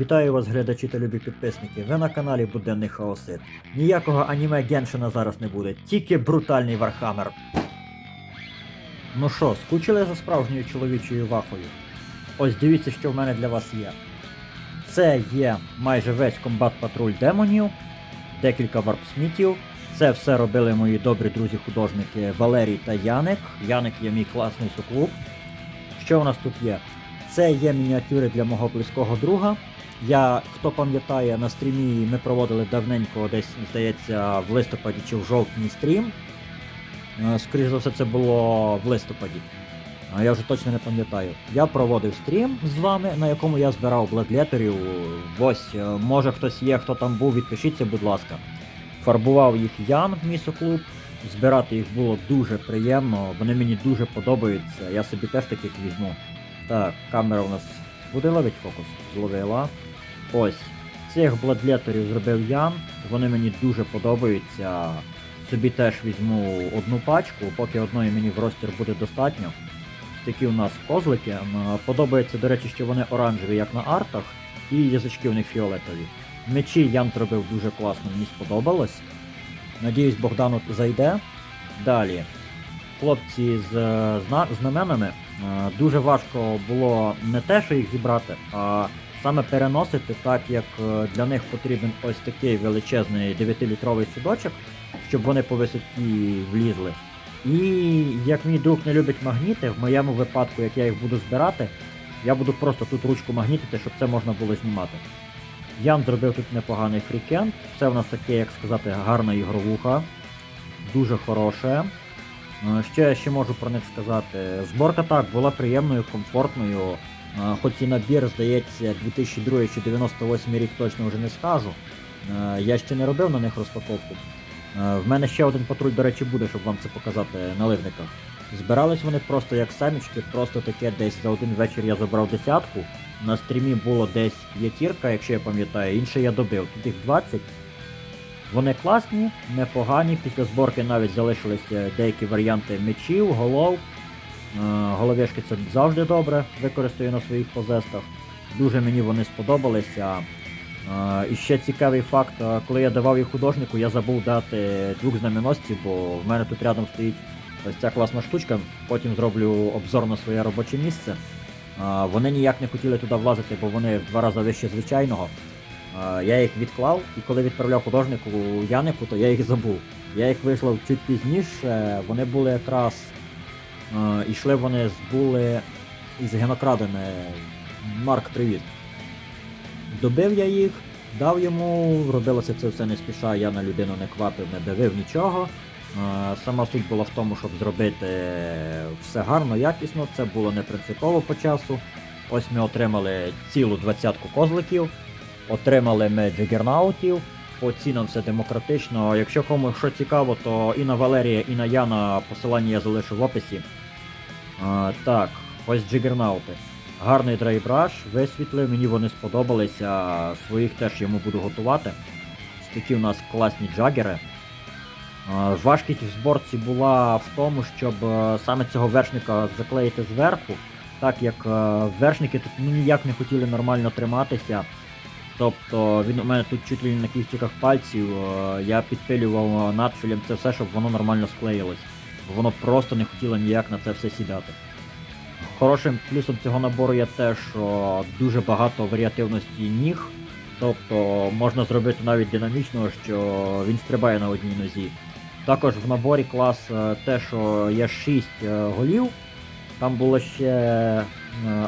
Вітаю вас, глядачі та любі підписники. Ви на каналі Буденний Хаосит. Ніякого аніме Геншина зараз не буде, тільки брутальний Вархаммер. Ну що, скучили за справжньою чоловічою вахою? Ось дивіться, що в мене для вас є. Це є майже весь комбат патруль демонів, декілька варпсмітів. Це все робили мої добрі друзі-художники Валерій та Яник. Яник є мій класний суклуб. Що у нас тут є? Це є мініатюри для мого близького друга. Я, хто пам'ятає, на стрімі ми проводили давненько, десь, здається, в листопаді чи в жовтні стрім. Е, Скоріше за все, це було в листопаді. Я вже точно не пам'ятаю. Я проводив стрім з вами, на якому я збирав бладлетерів. Ось, е, може хтось є, хто там був, відпишіться, будь ласка. Фарбував їх Ян в місоклуб. Збирати їх було дуже приємно, вони мені дуже подобаються. Я собі теж таких візьму. Так, камера у нас буде ловить фокус? Зловила. Ось. Цих бладлетерів зробив Ян. Вони мені дуже подобаються. Собі теж візьму одну пачку, поки одної мені в розтір буде достатньо. Такі у нас козлики. Подобається, до речі, що вони оранжеві, як на артах, і язички у них фіолетові. Мечі Ян зробив дуже класно, мені сподобалось. Надіюсь, Богдану зайде. Далі. Хлопці з е, знаменами. Е, Дуже важко було не те, що їх зібрати, а саме переносити, так як е, для них потрібен ось такий величезний 9-літровий судочок, щоб вони по висоті влізли. І як мій друг не любить магніти, в моєму випадку, як я їх буду збирати, я буду просто тут ручку магнітити, щоб це можна було знімати. Ян зробив тут непоганий фрікенд. Все в нас таке, як сказати, гарна ігровуха. Дуже хороше. Е, Що я ще можу про них сказати? Зборка так була приємною, комфортною. Хоч і набір, здається, 2002 чи 98 рік точно вже не скажу. Я ще не робив на них розпаковку. В мене ще один патруль, до речі, буде, щоб вам це показати на ливниках. Збирались вони просто як самічки, просто таке десь за один вечір я забрав десятку. На стрімі було десь п'ятірка, якщо я пам'ятаю, інше я добив. Тут їх 20. Вони класні, непогані. Після зборки навіть залишилися деякі варіанти мечів, голов. Е, Головешки це завжди добре, використаю на своїх позестах. Дуже мені вони сподобалися. Е, І ще цікавий факт, е, коли я давав їх художнику, я забув дати двох знаменосців, бо в мене тут рядом стоїть ось ця класна штучка. Потім зроблю обзор на своє робоче місце. Вони ніяк не хотіли туди влазити, бо вони в два рази вище звичайного. Я їх відклав, і коли відправляв художнику Янику, то я їх забув. Я їх вислав чуть пізніше, вони були якраз. Ішли вони з були із генокрадами. Марк, привіт. Добив я їх, дав йому, робилося це все не спіша, я на людину не квапив, не давив нічого. Сама суть була в тому, щоб зробити все гарно, якісно, це було не принципово по часу. Ось ми отримали цілу двадцятку козликів, отримали ми джигернаутів, по цінам все демократично. Якщо комусь що цікаво, то і на Валерія, і на Яна посилання я залишу в описі. А, так, ось джигернаути. Гарний драйбраш, висвітлив, мені вони сподобалися, своїх теж йому буду готувати. Такі у нас класні джагери. Важкість в зборці була в тому, щоб е, саме цього вершника заклеїти зверху, так як е, вершники тут ну, ніяк не хотіли нормально триматися. Тобто він у мене тут чуть ли на кінчиках пальців, е, я підпилював надфілем це все, щоб воно нормально склеїлось. Воно просто не хотіло ніяк на це все сідати. Хорошим плюсом цього набору є те, що дуже багато варіативності ніг. Тобто можна зробити навіть динамічно, що він стрибає на одній нозі. Також в наборі клас е, те, що є 6 голів. Там було ще е,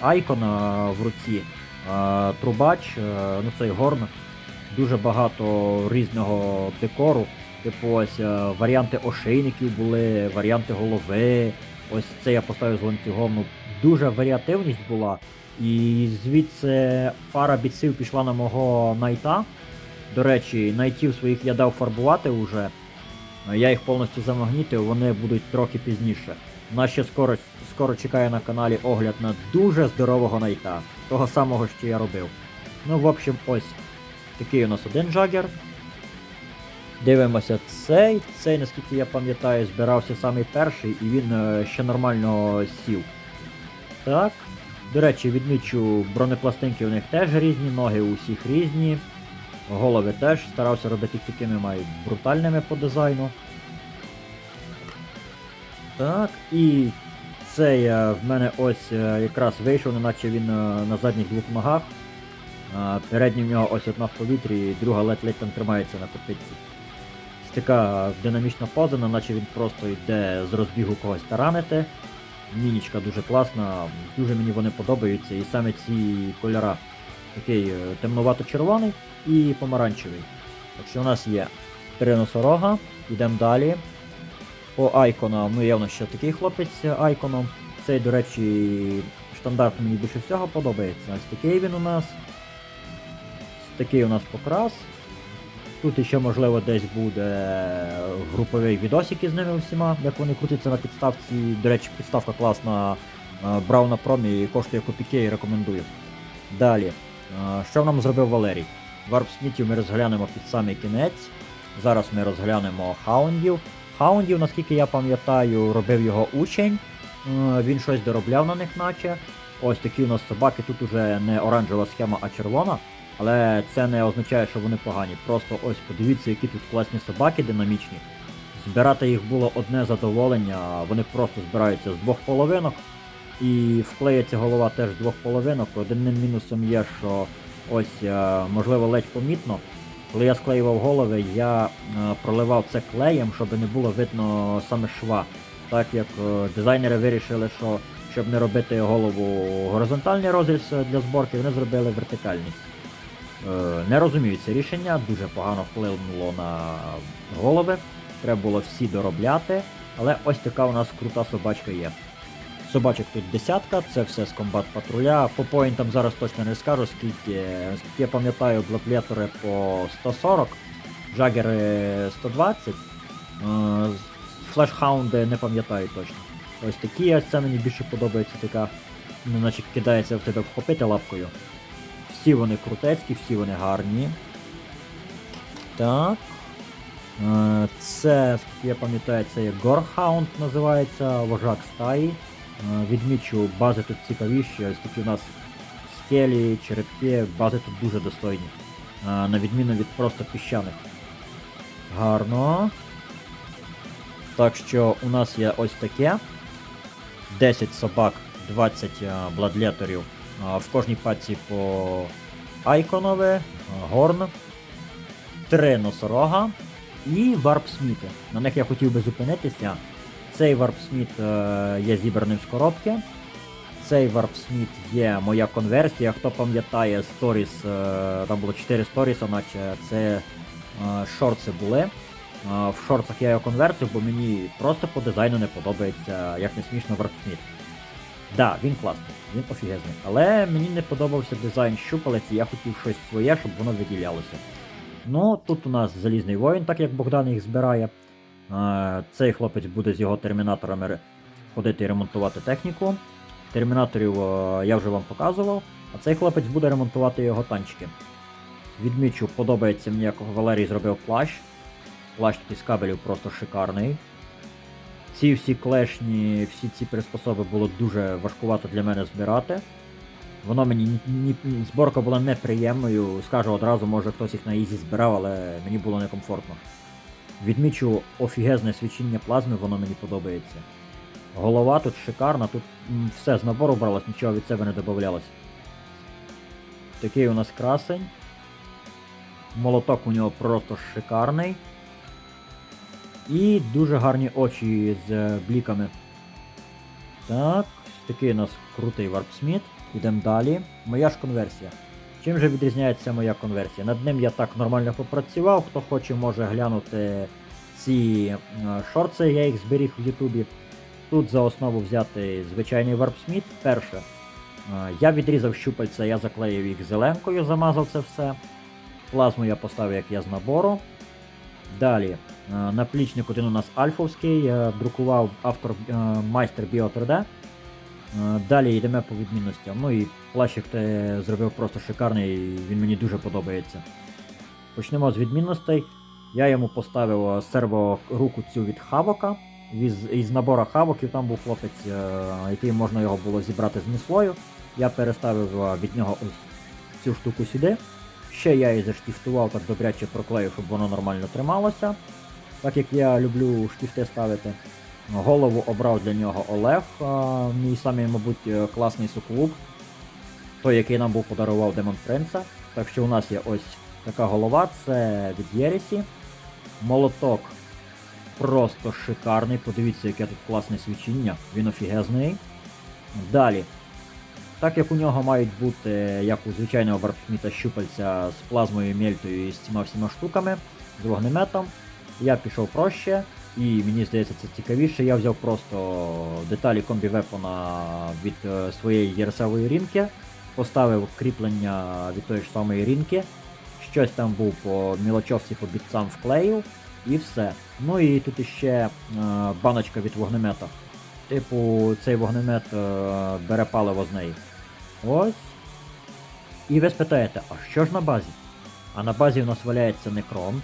айкона в руці, е, трубач, е, ну цей горн. Дуже багато різного декору. Типу ось е, варіанти ошейників були, варіанти голови. Ось це я поставив з ланцюгом. Ну, дуже варіативність була. І звідси пара бійців пішла на мого найта. До речі, найтів своїх я дав фарбувати вже. Я їх повністю замагнітив, вони будуть трохи пізніше. Нас ще скоро, скоро чекає на каналі огляд на дуже здорового найта. Того самого, що я робив. Ну, в общем, ось. Такий у нас один джагер. Дивимося цей. Цей, наскільки я пам'ятаю, збирався самий перший і він е, ще нормально сів. Так. До речі, відмічу, бронепластинки у них теж різні, ноги у всіх різні. Голови теж старався робити такими мають брутальними по дизайну. Так, і цей е, в мене ось е, якраз вийшов, неначе він на задніх двох ногах. Передній в нього ось одна в повітрі, друга ледь-ледь там тримається на копитці. Така динамічна поза, наче він просто йде з розбігу когось таранити. Мінічка дуже класна, дуже мені вони подобаються. І саме ці кольора такий е, темнувато-червоний і помаранчевий. Так що у нас є три носорога, йдемо далі. По айконам, ну явно ще такий хлопець айконом. Цей, до речі, штандарт мені більше всього подобається. Ось такий він у нас. Такий у нас покрас. Тут ще, можливо, десь буде груповий відосик із ними всіма, як вони крутяться на підставці. До речі, підставка класна е, Брауна Промі коштує копійки і рекомендую. Далі, е, що нам зробив Валерій? Варп Смітів ми розглянемо під самий кінець. Зараз ми розглянемо хаундів. Хаундів, наскільки я пам'ятаю, робив його учень. Е, Він щось доробляв на них, наче. Ось такі у нас собаки, тут уже не оранжева схема, а червона. Але це не означає, що вони погані. Просто ось подивіться, які тут класні собаки динамічні. Збирати їх було одне задоволення, вони просто збираються з двох половинок. І вклеїться голова теж з двох половинок. Одним мінусом є, що ось, е, можливо, ледь помітно. Коли я склеював голови, я е, проливав це клеєм, щоб не було видно саме шва. Так як е, дизайнери вирішили, що щоб не робити голову горизонтальний розріз для зборки, вони зробили вертикальний. Е, Не розумію це рішення, дуже погано вплинуло на голови. Треба було всі доробляти, але ось така у нас крута собачка є. Собачок тут десятка, це все з комбат патруля. По поінтам зараз точно не скажу, скільки. Я пам'ятаю, блеклетори по 140, джагери 120, е, флешхаунди не пам'ятаю точно. Ось такі, це мені більше подобається така, ну, наче кидається в тебе вхопити лапкою. Всі вони крутецькі, всі вони гарні. Так. Е, Це, скільки я пам'ятаю, це є Горхаунд називається, вожак стаї. Е, Відмічу, бази тут цікавіші, такі у нас скелі, черепки, бази тут дуже достойні. Е, На відміну від просто піщаних. Гарно. Так що у нас є ось таке. 10 собак, 20 е, бладлеторів. В кожній паці по Айконове, Горн, 3 носорога і варп-сміти. На них я хотів би зупинитися. Цей варп-сміт е, є зібраним з коробки. Цей варп-сміт є моя конверсія. Хто пам'ятає сторіс, е, там було 4 сторіса, наче це е, шорти були. В шорцах я його конверсію, бо мені просто по дизайну не подобається, як не смішно, варп-сміт. Да, він класний, він офігезний. Але мені не подобався дизайн щупалець, і я хотів щось своє, щоб воно виділялося. Ну, тут у нас залізний воїн, так як Богдан їх збирає. Цей хлопець буде з його термінаторами ходити і ремонтувати техніку. Термінаторів я вже вам показував, а цей хлопець буде ремонтувати його танчики. Відмічу, подобається мені, як Валерій зробив плащ. Плащ тут із кабелів просто шикарний. Ці всі клешні, всі ці приспособи було дуже важкувато для мене збирати. Воно мені ні, ні- зборка була неприємною. Скажу одразу, може хтось їх на ізі збирав, але мені було некомфортно. Відмічу офігезне свічіння плазми, воно мені подобається. Голова тут шикарна, тут все з набору бралось, нічого від себе не додавалось. Такий у нас красень. Молоток у нього просто шикарний. І дуже гарні очі з е, бліками. Так, такий у нас крутий варпсміт. Ідемо далі. Моя ж конверсія. Чим же відрізняється моя конверсія? Над ним я так нормально попрацював. Хто хоче, може глянути ці е, шорти, я їх зберіг в Ютубі. Тут за основу взяти звичайний варпсміт. Перше, е, я відрізав щупальця, я заклеїв їх зеленкою, замазав це все. Плазму я поставив, як я з набору. Далі, е, наплічник один у нас альфовський, е, друкував автор е, майстер Bio 3D. Е, Далі йдемо по відмінностям. Ну і плащик зробив просто шикарний, він мені дуже подобається. Почнемо з відмінностей. Я йому поставив е, серво руку цю від Хавока. Із, із набора хавоків там був хлопець, який можна його було зібрати з міслою. Я переставив від нього ось цю штуку сюди. Ще я її заштіфтував так добряче проклеїв, щоб воно нормально трималося. Так як я люблю штифти ставити. Голову обрав для нього Олег, мій самий, мабуть, класний суклуб. Той, який нам був подарував Демон Принца. Так що у нас є ось така голова, це від Єресі. Молоток просто шикарний. Подивіться, яке тут класне свічіння, він офігезний. Далі. Так як у нього мають бути, як у звичайного варпсміта, щупальця з плазмою мельтою і з цими всіма штуками, з вогнеметом, я пішов проще, і мені здається це цікавіше. Я взяв просто деталі комбі вепона від е, своєї єрсової рінки, поставив кріплення від тої ж самої рінки, щось там був по мілочовці по бітцам вклеїв, і все. Ну і тут іще е, баночка від вогнемета. Типу, цей вогнемет е, бере паливо з неї. Ось. І ви спитаєте, а що ж на базі? А на базі в нас валяється некрон.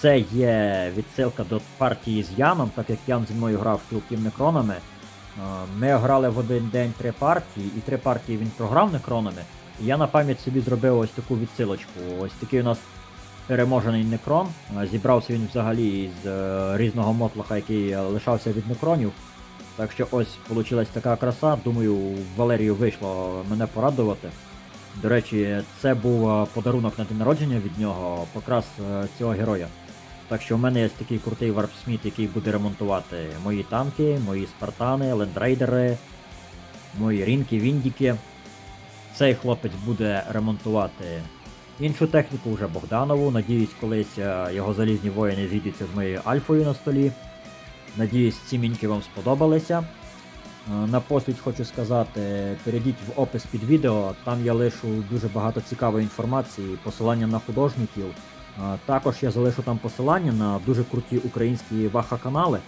Це є відсилка до партії з Яном, так як Ян зі мною грав кільким некронами. Ми грали в один день три партії, і три партії він програв некронами. І я на пам'ять собі зробив ось таку відсилочку. Ось такий у нас переможений некрон. Зібрався він взагалі з е, різного мотлаха, який е, лишався від некронів. Так що ось вийшла така краса. Думаю, Валерію вийшло мене порадувати. До речі, це був е, подарунок на день народження від нього, покрас е, цього героя. Так що в мене є такий крутий варпсміт, який буде ремонтувати мої танки, мої спартани, лендрейдери, мої рінки, віндіки. Цей хлопець буде ремонтувати іншу техніку вже Богданову. Надіюсь, колись е, його залізні воїни зійдуться з моєю альфою на столі. Надіюсь, ці міньки вам сподобалися. Е, Напослідь хочу сказати, перейдіть в опис під відео, там я лишу дуже багато цікавої інформації, посилання на художників. Е, Також я залишу там посилання на дуже круті українські ваха-канали,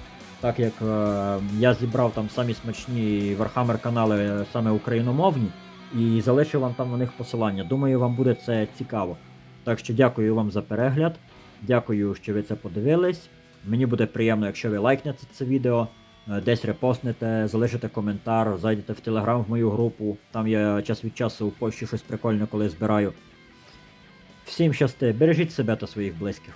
так як е, я зібрав там самі смачні Warhammer канали саме україномовні, і залишу вам там на них посилання. Думаю, вам буде це цікаво. Так що дякую вам за перегляд. Дякую, що ви це подивились. Мені буде приємно, якщо ви лайкнете це відео, е, десь репостнете, залишите коментар, зайдете в телеграм в мою групу. Там я час від часу пощу щось прикольне, коли збираю. Всім щасти, бережіть себе та своїх близьких.